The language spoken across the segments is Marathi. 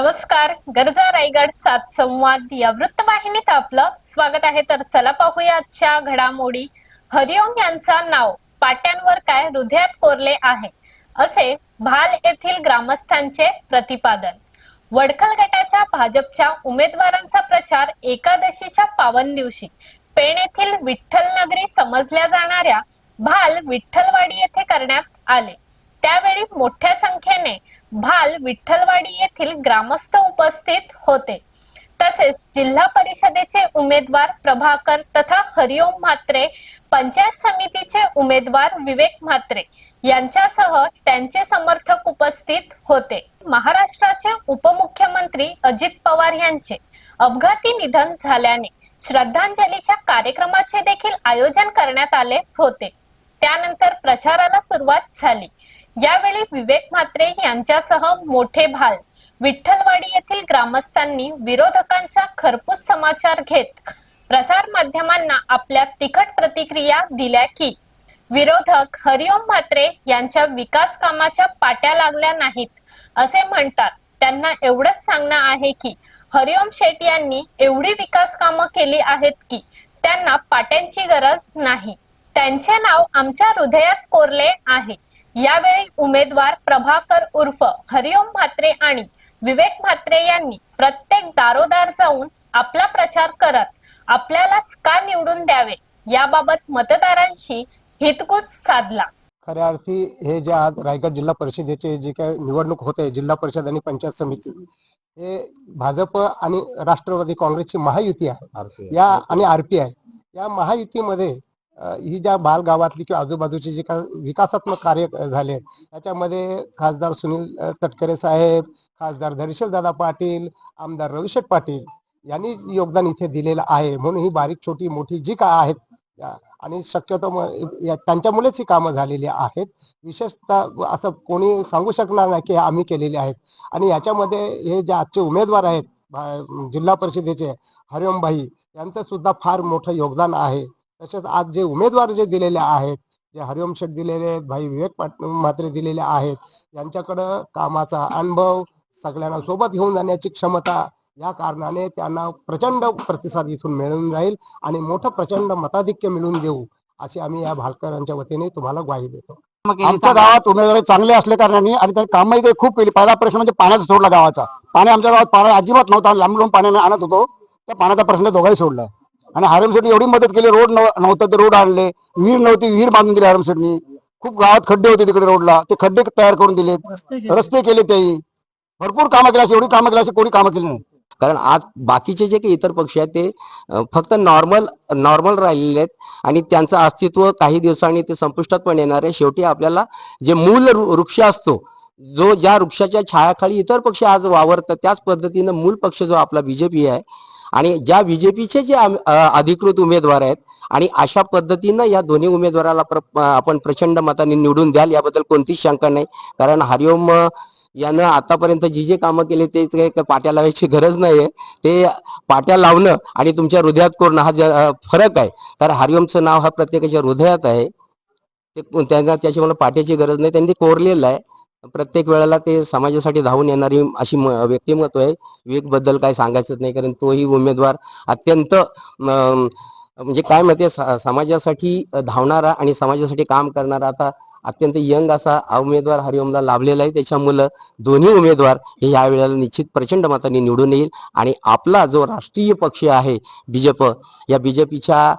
नमस्कार गरजा रायगड सात संवाद या वृत्तवाहिनीत आपलं स्वागत आहे. तर चला पाहूया आजच्या घडामोडी. हरिओम यांचा नाव पाट्यांवर काय हृदयात कोरले आहे? असे भाल येथील ग्रामस्थांचे प्रतिपादन. वडखल गटाच्या भाजपच्या उमेदवारांचा प्रचार एकादशीच्या पावन दिवशी. पेण येथील विठ्ठल नगरी समजल्या जाणाऱ्या भाल विठ्ठलवाडी येथे करण्यात आले. त्यावेळी मोठ्या संख्येने भाल विठ्ठलवाडी येथील ग्रामस्थ उपस्थित होते. तसेच जिल्हा परिषदेचे उमेदवार प्रभाकर तथा हरिओम म्हात्रे पंचायत समितीचे उमेदवार विवेक म्हात्रे यांच्यासह त्यांचे समर्थक उपस्थित होते. महाराष्ट्राचे उपमुख्यमंत्री अजित पवार यांचे अपघाती निधन झाल्याने श्रद्धांजलीच्या कार्यक्रमाचे देखील आयोजन करण्यात आले होते. त्यानंतर प्रचाराला सुरुवात झाली. यावेळी विवेक म्हात्रे यांच्यासह मोठे भाल. विठ्ठलवाडी येथील ग्रामस्थांनी विरोधकांचा खरपूस समाचार घेत प्रसार माध्यमांना आपल्या तिखट प्रतिक्रिया दिल्या की विरोधक हरिओम म्हात्रे यांच्या विकास कामाच्या पाट्या लागल्या नाहीत असे म्हणतात. त्यांना एवढंच सांगणं आहे की हरिओम शेट यांनी एवढी विकास कामं केली आहेत की त्यांना पाट्यांची गरज नाही. त्यांचे नाव आमच्या हृदयात कोरले आहे. यावेळी उमेदवार प्रभाकर उर्फ हरिओम म्हात्रे आणि विवेक म्हात्रे यांनी प्रत्येक दारोदार जाऊन आपला प्रचार करत आपल्यालाच का निवडून द्यावे याबाबत मतदारांशी हितगुज साधला. खऱ्या अर्थी हे जे आज रायगड जिल्हा परिषदेचे जे काही निवडणूक होते जिल्हा परिषद आणि पंचायत समिती हे भाजप आणि राष्ट्रवादी काँग्रेसची महायुती आहे. या आणि आरपीआय. या महायुतीमध्ये ही ज्या बालगावातली किंवा आजूबाजूची जे काही विकासात्मक कार्य झाले त्याच्यामध्ये खासदार सुनील तटकरे साहेब खासदार धैर्यशीलदादा पाटील आमदार रविशेठ पाटील यांनी योगदान इथे दिलेलं आहे. म्हणून ही बारीक छोटी मोठी जी काय आहेत आणि शक्यतो या- त्यांच्यामुळेच ही कामं झालेली आहेत. विशेषतः असं कोणी सांगू शकणार नाही की हे आम्ही केलेले आहेत. आणि याच्यामध्ये हे जे आजचे उमेदवार आहेत जिल्हा परिषदेचे हरिओमभाई यांचं सुद्धा फार मोठं योगदान आहे. तसेच आज जे उमेदवार जे दिलेले आहेत जे हरिओम शेठ दिलेले आहेत भाई विवेक पाट म्हात्रे दिलेले आहेत यांच्याकडं कामाचा अनुभव सगळ्यांना सोबत घेऊन जाण्याची क्षमता या कारणाने त्यांना प्रचंड प्रतिसाद इथून मिळून जाईल आणि मोठं प्रचंड मताधिक्य मिळवून देऊ अशी आम्ही या भालकरांच्या वतीने तुम्हाला ग्वाही देतो. आमच्या गावात उमेदवारी चांगले असल्या कारणाने आणि त्यांनी कामही ते खूप केली. पहिला प्रश्न म्हणजे पाण्याचा सोडला गावाचा. पाणी आमच्या गावात पाणी अजिबात नव्हता. लांब लांब पाणी आम्ही आणत होतो. त्या पाण्याचा प्रश्न दोघाही सोडला. आणि हरमशेटनी एवढी मदत केली रोड नव- नव्हतं ते रोड आणले. विहीर नव्हती विहीर बांधून दिली हरमशेटनी खूप गावात खड्डे होते तिकडे रोडला. ते खड्डे तयार करून दिले. रस्ते केले. त्याही भरपूर कामं केली अशी एवढी कामं केली अशी कोणी कामं केली नाही. कारण आज बाकीचे जे काही इतर पक्ष आहेत ते फक्त नॉर्मल नॉर्मल राहिलेले आहेत. आणि त्यांचं अस्तित्व काही दिवसांनी ते संपुष्टात पण येणार आहे. शेवटी आपल्याला जे मूल वृक्ष असतो जो ज्या वृक्षाच्या छायाखाली इतर पक्ष आज वावरतात त्याच पद्धतीनं मूल पक्ष जो आपला बीजेपी आहे आणि ज्या बीजेपीचे जे अधिकृत उमेदवार आहेत आणि अशा पद्धतीनं या दोन्ही उमेदवाराला प्र- आपण प्रचंड मताने निवडून द्याल याबद्दल कोणतीच शंका नाही. कारण हरिओम यानं आतापर्यंत जी जे कामं केले ते काही पाट्या लावायची गरज नाहीये. ते पाट्या लावणं आणि तुमच्या हृदयात कोरणं हा ज- फरक आहे. कारण हरिओमचं नाव हा प्रत्येकाच्या हृदयात आहे. ते त्यांना त्याची मला पाट्याची गरज नाही. त्यांनी कोरलेलं आहे. प्रत्येक वेळेला ते समाजासाठी धावून येणारी अशी म- व्यक्तिमत्व आहे. विवेकबद्दल काय सांगायचंच नाही कारण तोही उमेदवार अत्यंत म्हणजे काय माहिती स- समाजासाठी धावणारा आणि समाजासाठी काम करणारा आता अत्यंत यंग असा उमेदवार हरिओमला लाभलेला आहे. त्याच्यामुळं दोन्ही उमेदवार हे या वेळेला निश्चित प्रचंड मताने निवडून येईल. आणि आपला जो राष्ट्रीय पक्ष आहे बीजेप या बीजेपीच्या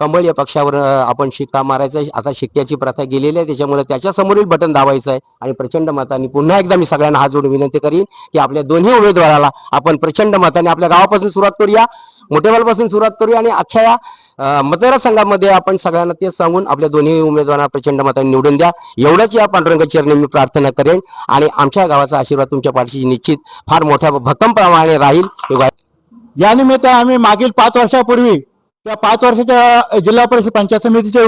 कमळ या पक्षावर आपण शिक्का मारायचा आता शिक्क्याची प्रथा गेलेली आहे. त्याच्यामुळे त्याच्या समोरील बटन दाबायचं आहे. आणि प्रचंड मताने पुन्हा एकदा मी सगळ्यांना हात जोडून विनंती करीन की आपल्या दोन्ही उमेदवाराला आपण प्रचंड मताने आपल्या गावापासून सुरुवात करूया. मोठेवालपासून सुरुवात करूया आणि अख्ख्या या, मतदारसंघामध्ये आपण सगळ्यांना ते सांगून आपल्या दोन्ही उमेदवारांना प्रचंड मताने निवडून द्या. एवढंच या पांडुरंग चरणी मी प्रार्थना करेन. आणि आमच्या गावाचा आशीर्वाद तुमच्या पाठीशी निश्चित फार मोठ्या भक्कम प्रमाणे राहील. या निमित्त आम्ही मागील पाच वर्षापूर्वी त्या पाच वर्षाच्या जिल्हा परिषद पंचायत समितीचे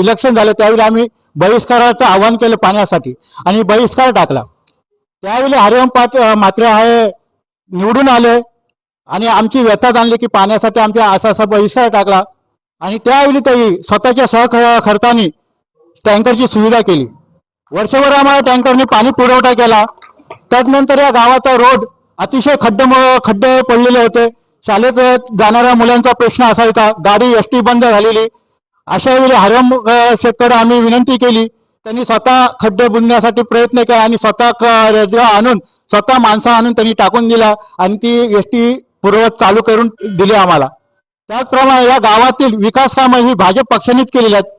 इलेक्शन झालं त्यावेळी आम्ही बहिष्काराचं आवाहन केलं पाण्यासाठी आणि बहिष्कार टाकला. त्यावेळी हरिओम पाट मात्र आहे निवडून आले आणि आमची व्यथा जाणली की पाण्यासाठी आमच्या असा असा बहिष्कार टाकला आणि त्यावेळी तरी स्वतःच्या सह खर्चाने टँकरची सुविधा केली. वर्षभर आम्हाला टँकरने पाणी पुरवठा केला. त्यानंतर या गावाचा रोड अतिशय खड्डे खड्डे पडलेले होते. शाळेत जाणाऱ्या मुलांचा प्रश्न असायचा. गाडी एस टी बंद झालेली. अशा वेळी हरम शेतकडे आम्ही विनंती केली. त्यांनी स्वतः खड्डे बुंदण्यासाठी प्रयत्न केला आणि स्वतः क- आणून स्वतः माणसं आणून त्यांनी टाकून दिला आणि ती एस टी पूर्वत चालू करून दिली आम्हाला. त्याचप्रमाणे या गावातील विकास कामं ही भाजप पक्षानेच केलेली आहेत.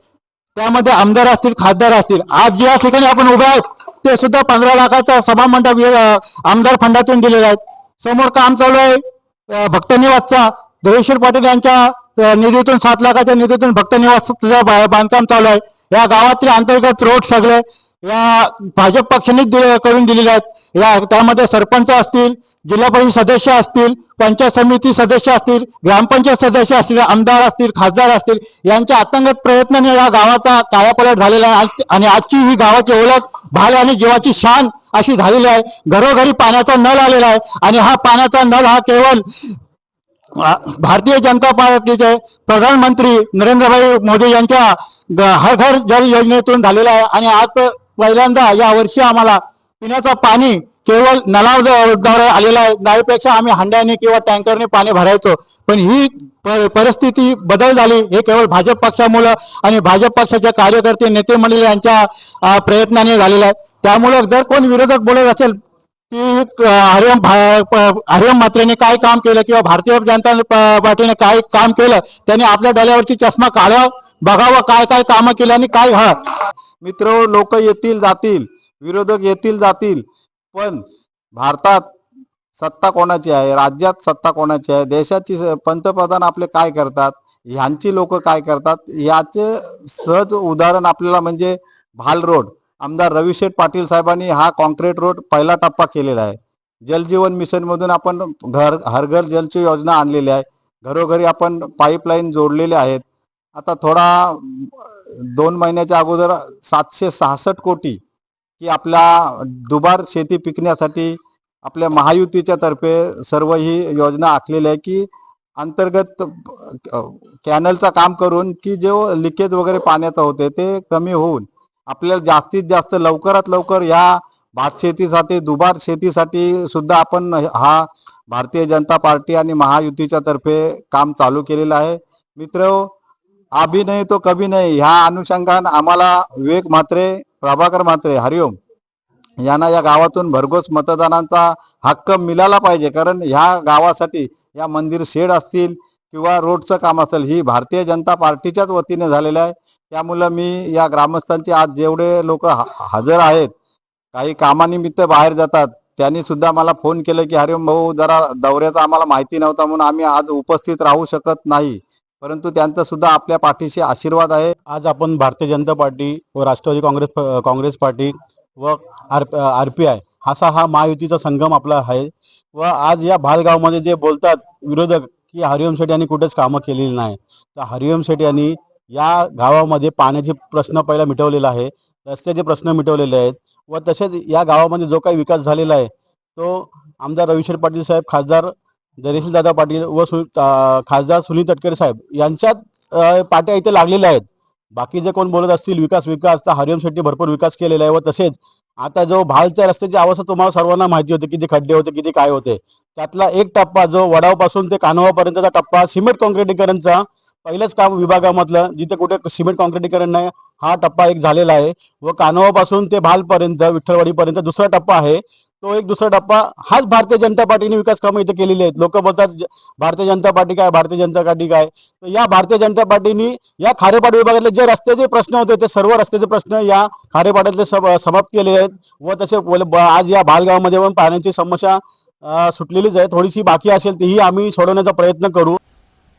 त्यामध्ये आमदार असतील खासदार असतील. आज ज्या ठिकाणी आपण उभे आहोत ते सुद्धा पंधरा लाखाचा सभामंडप आमदार फंडातून दिलेले आहेत समोर काम चालू आहे. भक्तनिवासचा. भक्त निवासचा देवेश्वर पाटील यांच्या निधीतून सात लाखाच्या निधीतून भक्त निवासचं बांधकाम चालू आहे. या गावातील अंतर्गत रोड सगळे या भाजप पक्षाने दि- करून दिलेले आहेत. या त्यामध्ये सरपंच असतील जिल्हा परिषद सदस्य असतील पंचायत समिती सदस्य असतील ग्रामपंचायत सदस्य असतील आमदार असतील खासदार असतील यांच्या अतंगत प्रयत्नाने या गावाचा कायापलट झालेला आहे. आज- आणि आजची ही गावाची ओळख भाल आणि जीवाची शान अशी झालेली आहे. घरोघरी पाण्याचा नळ आलेला आहे. आणि हा पाण्याचा नळ हा केवळ भारतीय जनता पार्टीचे प्रधानमंत्री नरेंद्रभाई मोदी यांच्या हर घर जल योजनेतून झालेला आहे. आणि आज पहिल्यांदा या वर्षी आम्हाला पिण्याचं पाणी केवळ नळाद्वारे आलेलं आहे. त्यापेक्षा आम्ही हंड्याने किंवा टँकरने पाणी भरायचो. पण ही परिस्थिती बदल झाली. हे केवळ भाजप पक्षामुळं आणि भाजप पक्षाचे कार्यकर्ते नेते मंडळी यांच्या प्रयत्नाने झालेलं आहे. त्यामुळे जर कोण विरोधक बोलत असेल की हरिओम भा- प- हरिओम म्हात्रेने काय काम केलं किंवा भारतीय जनता पार्टीने काय काम केलं त्यांनी आपल्या डल्यावरची चष्मा काढावं बघावं काय काय कामं केली आणि काय हा. मित्र लोक येतील जातील विरोधक येतील जातील पण भारतात सत्ता कोणाची आहे? राज्यात सत्ता कोणाची आहे? देशाची स- पंतप्रधान आपले काय करतात? ह्यांची लोक काय करतात? याचे सहज उदाहरण आपल्याला म्हणजे भाल रोड आमदार रविशेठ पाटील साहेबांनी हा कॉन्क्रीट रोड पहिला टप्पा केलेला आहे. जलजीवन मिशन मधून आपण घर हरघर जलची योजना आणलेली आहे. घरोघरी आपण पाईपलाईन जोडलेले आहेत. आता थोडा दोन महिन्याच्या अगोदर सातशे सहासष्ट कोटी की आपल्या दुबार शेती पिकण्यासाठी आपल्या महायुतीच्या तर्फे सर्व ही योजना आखलेली आहे की अंतर्गत कॅनलचा कॅनलचं काम करून की जो लिकेज वगैरे पाण्याचं होते ते कमी होऊन आपल्याला जास्तीत जास्त लवकरात लवकर या भात शेतीसाठी दुबार शेतीसाठी सुद्धा आपण हा भारतीय जनता पार्टी आणि महायुतीच्या तर्फे काम चालू केलेलं आहे. मित्र आभी नाही तो कभी नाही. ह्या अनुषंगान आम्हाला विवेक म्हात्रे प्रभाकर म्हात्रे हरिओम यांना या गावातून भरघोस मतदानांचा हक्क मिळाला पाहिजे. कारण ह्या गावासाठी या मंदिर शेड असतील किंवा रोडचं काम असेल ही भारतीय जनता पार्टीच्याच वतीने झालेलं आहे. त्यामुळं मी या ग्रामस्थांचे आज जेवढे लोक हजर आहेत काही कामानिमित्त बाहेर जातात त्यांनी सुद्धा मला फोन केलं की हरिओम भाऊ जरा दौऱ्याचा आम्हाला माहिती नव्हता म्हणून आम्ही आज उपस्थित राहू शकत नाही. परंतु त्यांचा सुद्धा आपल्या पाठीशी आशीर्वाद आहे. आज आपण भारतीय जनता पार्टी व राष्ट्रवादी काँग्रेस काँग्रेस पार्टी व आर आर पी आय असा हा महायुतीचा संगम आपला आहे. व आज या भालगावमध्ये जे बोलतात विरोधक की हरिओम शेठ यांनी कुठेच कामं केलेली नाही. तर हरिओम शेठ यांनी या गावामध्ये पाण्याचे प्रश्न पहिला मिटवलेला आहे रस्त्याचे प्रश्न मिटवलेले आहेत व तसेच या गावामध्ये जो काही विकास झालेला आहे तो आमदार रविशर पाटील साहेब खासदार दरेशील दादा पाटील व सु खासदार सुनील तटकरे साहेब यांच्यात पाट्या इथे लागलेल्या आहेत. बाकी जे कोण बोलत असतील विकास विकास तर हरिओम शेट्टी भरपूर विकास केलेला आहे व तसेच आता जो भालच्या रस्त्याची अवस्था तुम्हाला सर्वांना माहिती होती किती खड्डे होते किती काय होते त्यातला एक टप्पा जो वडावपासून ते कानोवापर्यंतचा टप्पा सिमेंट कॉन्क्रिटीकरणचा पहिलंच काम विभागामधलं जिथे कुठे सिमेंट कॉन्क्रिटीकरण नाही हा टप्पा एक झालेला आहे. व कानोवापासून ते भालपर्यंत विठ्ठलवाडीपर्यंत दुसरा टप्पा आहे. तो एक दुसरा टप्पा हाच भारतीय जनता पार्टीने विकास कामं इथे केलेली आहेत. लोक बोलतात ज- भारतीय जनता पार्टी काय? भारतीय जनता पार्टी काय? तर या भारतीय जनता पार्टीनी या खारेपाट विभागातले जे रस्त्याचे प्रश्न होते ते सर्व रस्त्याचे प्रश्न या खारेपाटातले सम- समाप्त केले आहेत. व तसे आज या भालगावमध्ये पण पाण्याची समस्या सुटलेलीच आहे. थोडीशी बाकी असेल तीही आम्ही सोडवण्याचा प्रयत्न करू.